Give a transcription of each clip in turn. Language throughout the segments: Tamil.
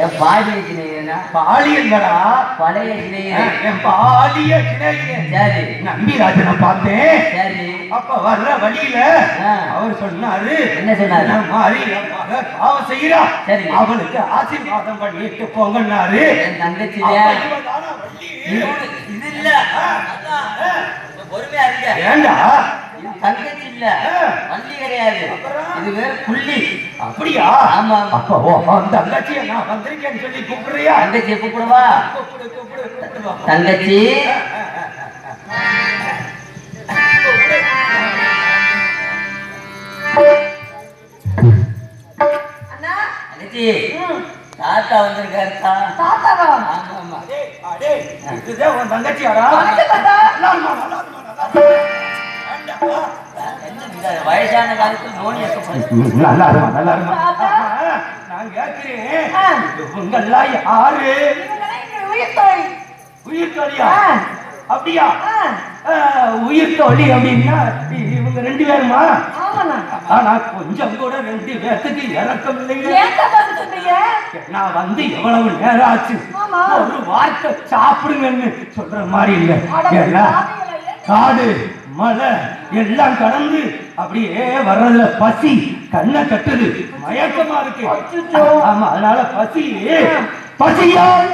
என் பாடிய சிநேகிதனா பாலியல்லடா பழைய சிநேகிதன் என் பாலிய சிநேகிதன் சரி. நம்பிராஜனை பார்த்தேன். சரி. அப்ப வர்ற வழியில. அவர் சொன்னாரு என்ன சொன்னாரு? மாதிரி பாவம் செய்யறா சரி. அவளுக்கு ஆசீர்வாதம் பண்ணிட்டு போங்கன்னாரு. என் தங்கச்சி? இது- இல்ல. பொறுமையா இருங்க. ஏண்டா? தங்கச்சி இல்ல. வள்ளி கிடையாது. அப்புறம்? இது வேற புள்ளி. அப்படியா? ஆமா. அப்ப ஓ அந்த தங்கச்சியை நான் வந்திருக்கேன்னு சொல்லி கூப்பிடுறியா? தங்கச்சி கூப்பிடுவா. தங்கச்சி. அண்ணா தங்கச்சி. தாத்தா வந்திருக்காரு தாத்தாவா? ஆமா ஆமா அடே, இதுதான் உன் தங்கச்சியாடா? வணக்கம் தாத்தா வயசான காலத்துல நோனி நல்லா நான் கேட்கிறேன். இவங்கெல்லாம் யாரு உயிர் தோழி. உயிர் தோழியா. அப்படியா? உயிர் தோழி அப்படின்னா இவங்க ரெண்டு பேருமா? ஆனா கொஞ்சம் கூட ரெண்டு பேர்த்துக்கு இறக்கம் சொல்றீங்க? நான் வந்து எவ்வளவு நேரம் ஆச்சு. ஒரு வார்த்தை சாப்பிடுங்கன்னு சொல்ற மாதிரி இல்ல. காடு மலை எல்லாம் கடந்து அப்படியே வர்றதுல பசி கண்ணை கட்டுது. மயக்கமா இருக்கு. ஆமா அதனால பசி பசியால்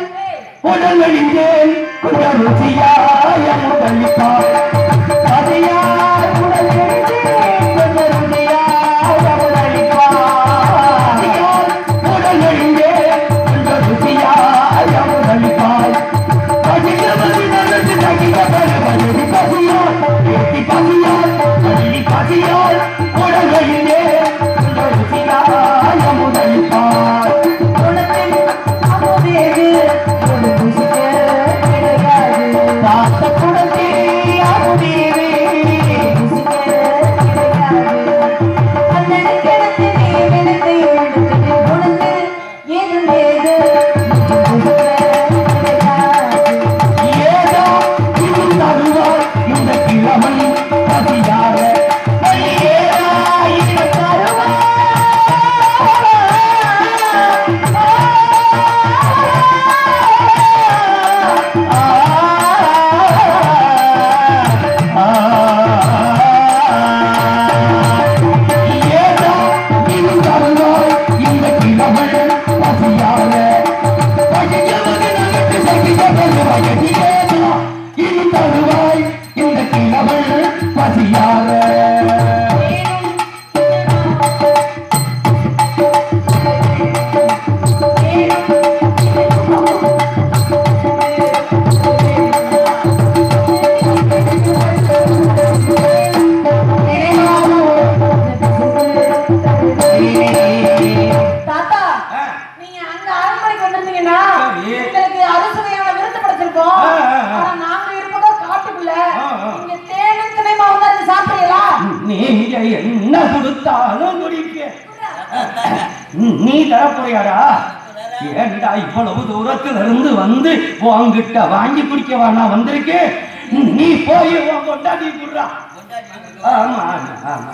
உடல் அழிந்தேன் கொஞ்சம் ருசியாய பசியால் நீங்க என்ன கொடுத்தாலும் குடிக்க. நீ தரப்போறியாடா ஏன்டா இவ்வளவு தூரத்துல இருந்து வந்து உங்ககிட்ட வாங்கி குடிக்க வேணா வந்திருக்கேன்? நீ போய் உன் கொண்டாடி குடுறா. ஆமா ஆமா ஆமா.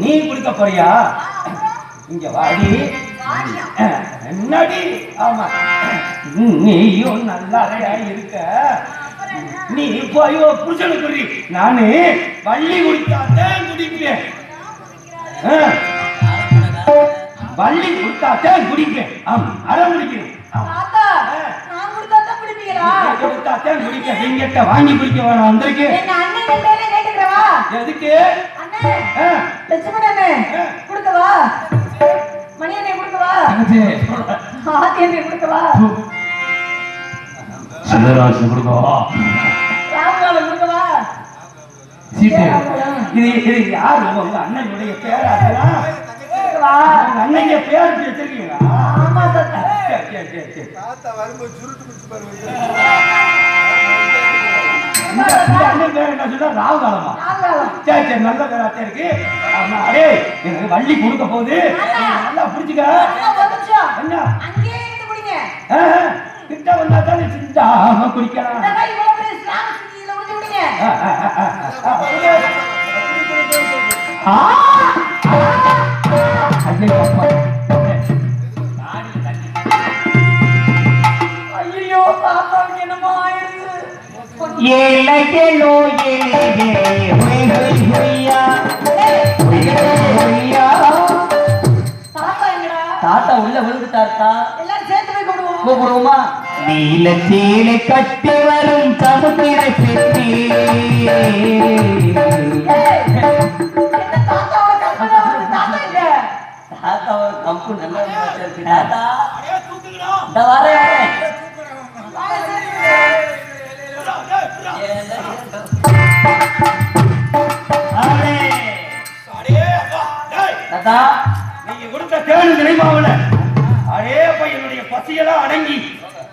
நீ குடிக்க போறியா? இங்க வாடி. என்னடி? ஆமா. நீயும் நல்லா இருக்க. நீ போய் ஒரு புருஷனு குடி நானு வள்ளி குடித்தாத்தான் குடிப்பேன். வள்ளி குடித்தாத்தான் குடிப்பேன் ஆமா அரை குடிக்கிறேன் கொடுத்தாத்தான் குடிப்பேன் நீங்கிட்ட வாங்கி குடிக்க வேணாம் கேட்டுக்கிறவா எதுக்கு? அண்ணே ஆ. லட்சுமண அண்ணே ஆ. கொடுக்கவா மணி அண்ணே கொடுக்கவா தங்கச்சி, ஆத்தி அண்ணே கொடுக்கவா ராமலால கொடுக்கவா சீட்டு. இது இது யாரு? உங்க அண்ணனுடைய பேரா? உங்க பேர் வச்சிருக்கீங்களா? ஆமா தாத்தா. சரி, சரி, சரி. தாத்தா வரும்போது சுருட்டு பாருங்க. இந்த அண்ணன் பேர் என்ன சொன்னா? ராவு காலமா ராமலாலம் சரி சரி நல்ல பேராத்தே இருக்கு. ஆமா அடே எனக்கு வள்ளி கொடுக்க போகுது. நல்லா நிமிஷம். என்ன? கிட்ட வந்தா தானே சிந்தாம குடிக்கலாம். ஹொய் ஹொய்யா ஹொய் ஹொய் ஹொய்யா தாத்தா உள்ள விழுந்துட்டாருக்கா எல்லாரும் சேர்த்து போய் கூப்பிடுவோமா நீல சேலை கட்டி வரும் சமுத்திர பெட்டி. கம்பு நீங்க கொடுத்த தேடு நினைவாவில. அடே பையனுடைய பசியெல்லாம் அடங்கி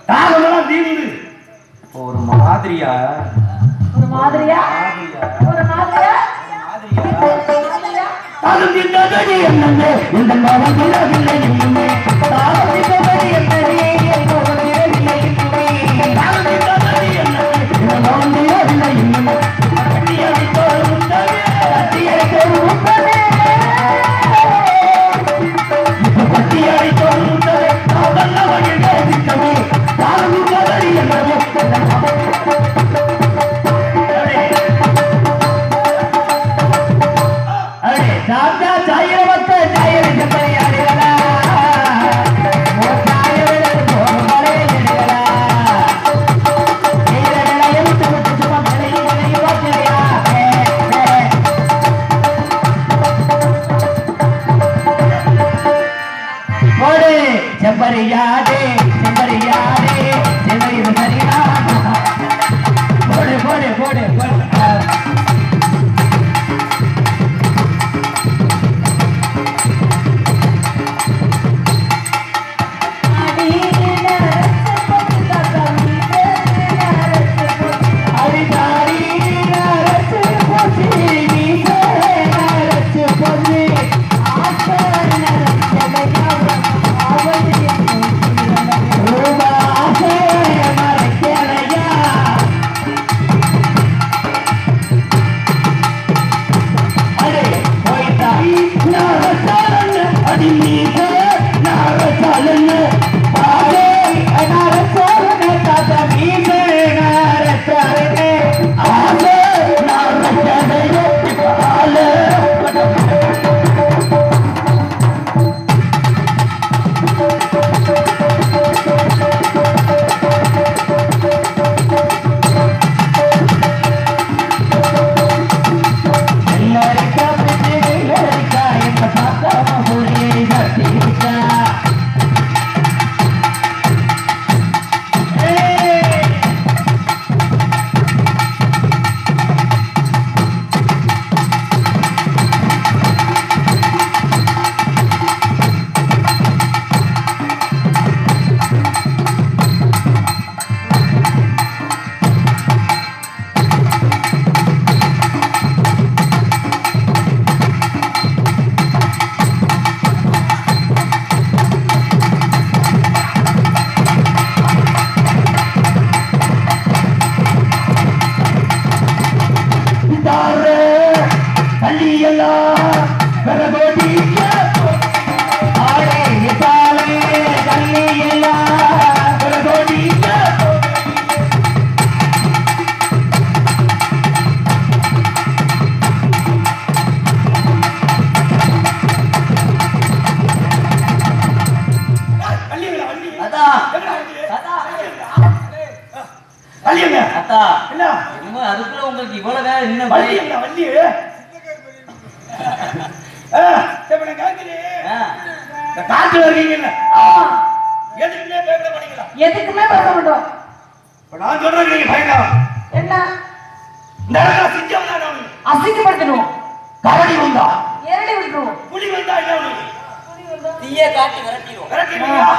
தாகமெல்லாம் தீர்ந்து ஒரு மாதிரியா? ஒரு மாதிரியா? ஒரு மாதிரியா? மாதிரியா தாகம் தீர்ந்ததடி என்னன்னு? இந்த மனம் விழவில்லை இன்னுமே. தாகம் தீர்ந்ததடி என்னன்னு? இந்த விழவில்லை இன்னுமே. செம்பரியாதே செம்பரியாதே செம்பரி ஆமா எதுக்குமே பயப்பட மாட்டீங்களா எதுக்குமே பார்க்க மாட்டோம். இப்ப நான் சொல்றேன் நீங்க பயங்கரம் என்ன? இந்த இடத்துல சிங்கம் தான் அவனுக்கு. அசிங்கப்படுத்தணும் கரடி வந்தா? எரடி விட்டுருவோம். புலி வந்தா என்ன? தீய காட்டி விரட்டிடுவோம். விரட்டிடுவீங்களா?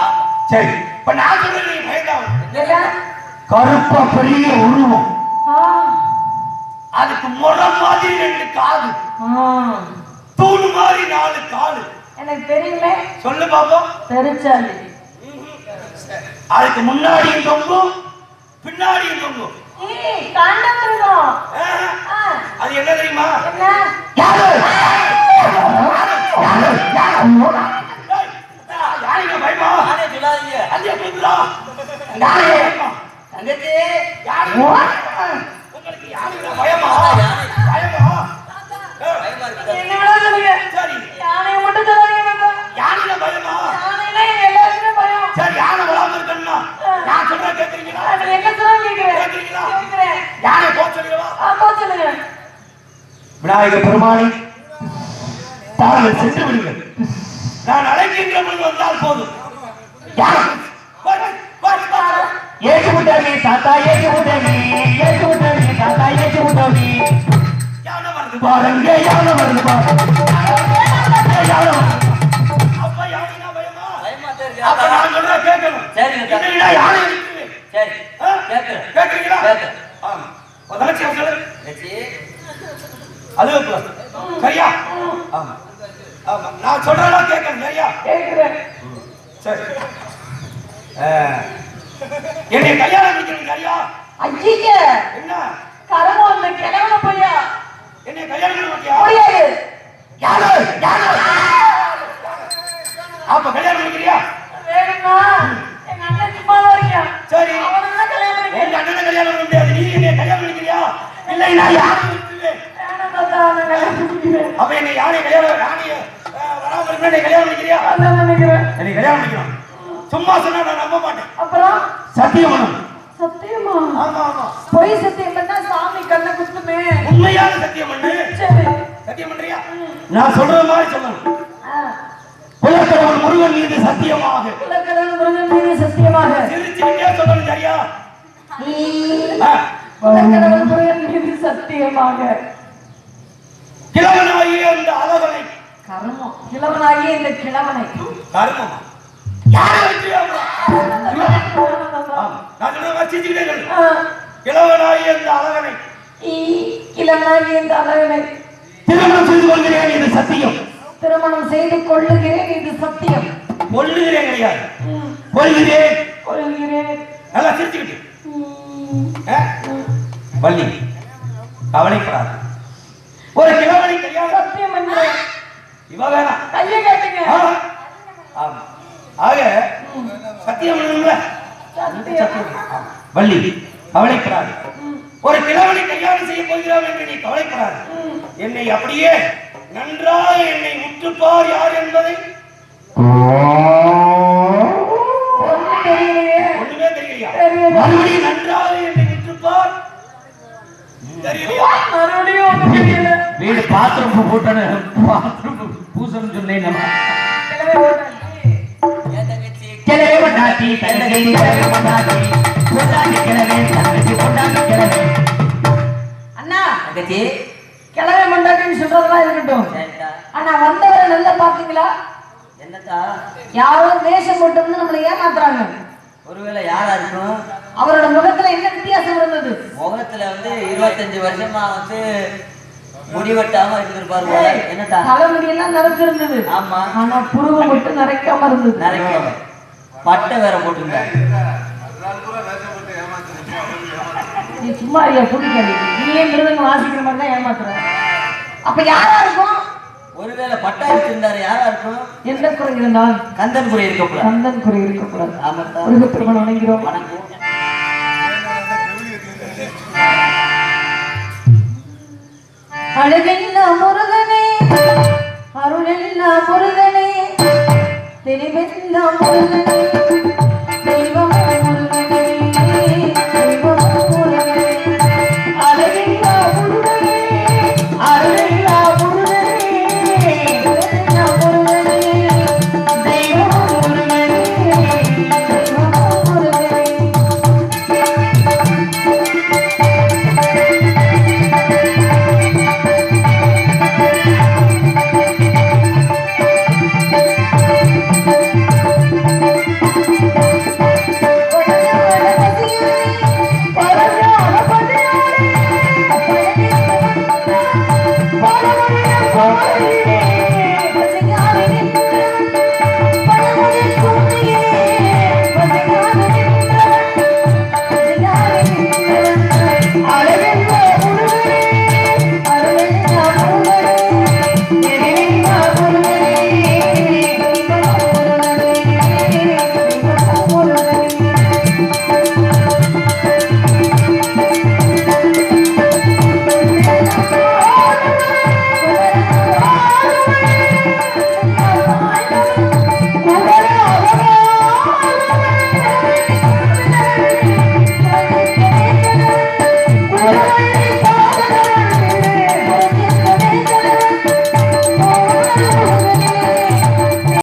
சரி இப்ப நான் சொல்றேன் நீங்க பயங்கரம் என்ன கருப்பா பெரிய உருவம். ஆ. அதுக்கு முறம் மாதிரி ரெண்டு காது. ஆ. தூணு மாதிரி நாலு காலு எனக்கு தெரியல சொல்லு பாப்போம். பெருச்சாளி அதுக்கு முன்னாடியும் தொங்கும் பின்னாடியும் தொங்கும். காண்டமிருகம் அது என்ன தெரியுமா? பயமா? பயமா? விநாயக பெருமானே தாங்கள் சென்று விடுங்கள் நான் அழைக்கின்ற பொழுது வந்தால் போதும். ஏற்று விட்டாமி தாத்தா ஏற்று விட்டாமி ஏற்று விட்டாமி தாத்தா ஏற்று விட்டாமி யானை வருது பாருங்க யானை வருது பாருங்க யானை வருது. அப்ப யானைனா பயமா பயமா தான் இருக்கு அப்ப தாத்தா. நான் சொல்ற கேட்கணும் சரிங்க தாத்தா. இல்லைன்னா யானை இருக்குது சரி ஆ? கேட்கிறேன் கேட்குறீங்களா கேட்கிறேன். ஆமா உன் தங்கச்சி சொல்லு plus. சரியா? ஆமா. ஆமா. நான் சொல்றதா கேட்கணும். சரியா? சரி. என்னை கல்யாணம் பண்ணிக்கணும் சரியா? ஐய என்ன? கரமோ அந்த கிழவன பையா? என்னை கல்யாணம் பண்ண மாட்டியா முடியாது யாரு? யாரு? அப்ப கல்யாணம் பண்ணிக்கிறியா? வேணுமா எங்க அண்ணன் சும்மா தான் இருக்கான் சரி. தான் கல்யாணம் பண்ணிக்கிறேன். அண்ணனை கல்யாணம் பண்ண முடியாது. நீ என்னை கல்யாணம் பண்ணிக்கிறியா? இல்லை நான் யாரும் அப்ப என்னை யாரை கல்யாணம் யானைய வராம இருந்தா என்னை கல்யாணம் பண்ணிக்கிறியா? நினைக்கிறேன்? என்னை கல்யாணம் பண்ணிக்கலாம் சும்மா சொன்னா நான் நம்ப மாட்டேன். அப்புறம்? சத்தியமனம் சத்தியமா? ஆமா ஆமா. பொய் சத்தியம் பண்ணா சாமி கண்ணை குத்துமே. உண்மையான சத்தியம் பண்ணு. சரி. சத்தியம் பண்றியா? நான் சொல்ற மாதிரி சொல்லணும். குலக்கடவுள் முருகன் மீது சத்தியமாக. குலக்கடவுள் முருகன் மீது சத்தியமாக. சிரிச்சுக்கிட்டே சொல்லணும் சரியா. குலக்கடவுள் முருகன் மீது சத்தியமாக. கிழவனாகிய அந்த அழகனை. கர்மம். கிழவனாகிய இந்த கிழவனை. கர்மம். கிழவனாகிய அந்த அழகனை. கிழவனாகிய இந்த அழகனை. திருமணம் செய்து கொள்கிறேன் இது சத்தியம். திருமணம் செய்து கொள்ளுகிறேன் இது சத்தியம். கொள்ளுகிறேன் கிடையாது கொள்கிறேன் கொள்கிறேன் நல்லா சிரிச்சுக்கிட்டு? வள்ளி. கவலைப்படாது. ஒரு கிழவனை கல்யாணம் சத்தியம் என்று இவ வேணாம். கையை கேட்டுங்க. ஆமா. ஆக சத்தியம் வள்ளி கவலைப்படாது. ஒரு கிழவனை கல்யாணம் செய்ய போகிறோம் என்று நீ கவலைப்படாது. என்னை அப்படியே நன்றாக என்னை உற்றுப்பார் யார் என்பதை? ஒண்ணும் தெரியலையே. மறுபடியும் நன்றாக என்னை உற்றுப்பார் மறுபடியும் வீடு பாத்ரூம் போட்டனு. பாத்ரூம் பூசணும் சொன்னேன் நம்ம. கிளவே கொண்டாட்டி தங்கச்சி கிளவே தங்கச்சி கொண்டாட்டி கிளவே அண்ணா. தங்கச்சி கிழமை மண்டாட்டின்னு சொல்றதெல்லாம் இருக்கட்டும் சரிக்கா ஆனா வந்தவரை நல்லா பாத்தீங்களா என்னக்கா யாரோ வேஷம் போட்டு வந்து நம்மளை ஏமாத்துறாங்க ஒருவேளை யாரா இருக்கும் அவரோட முகத்துல என்ன வித்தியாசம் இருந்தது முகத்துல வந்து இருபத்தஞ்சு வருஷமா வந்து முடிவெட்டாம இருந்திருப்பாரு போல ஏய், என்னத்தா தலைமுடி எல்லாம் நிறைஞ்சிருந்தது. ஆமா. ஆனா புருவ மட்டும் நிறைக்காம இருந்தது. நிறைய பட்டை வேற போட்டிருந்தாரு நீ சும்மா ஐயா புடிக்காது நீயே மிருதங்க வாசிக்கிற மாதிரி தான் ஏமாத்துற. அப்ப யாரா இருக்கும்? ஒருவேளை பட்டா வச்சிருந்தாரு யாரா இருக்கும்? எந்த குறை இருந்தால் கந்தன் குறை இருக்கக்கூடாது கந்தன் குறை இருக்கக்கூடாது ஆமாத்தா. முருகப்பெருமன் வணங்கிறோம். வணக்கம் அழகென்ன முருகனே அருளென்ன முருகனே தெளிவென்ன முருகனே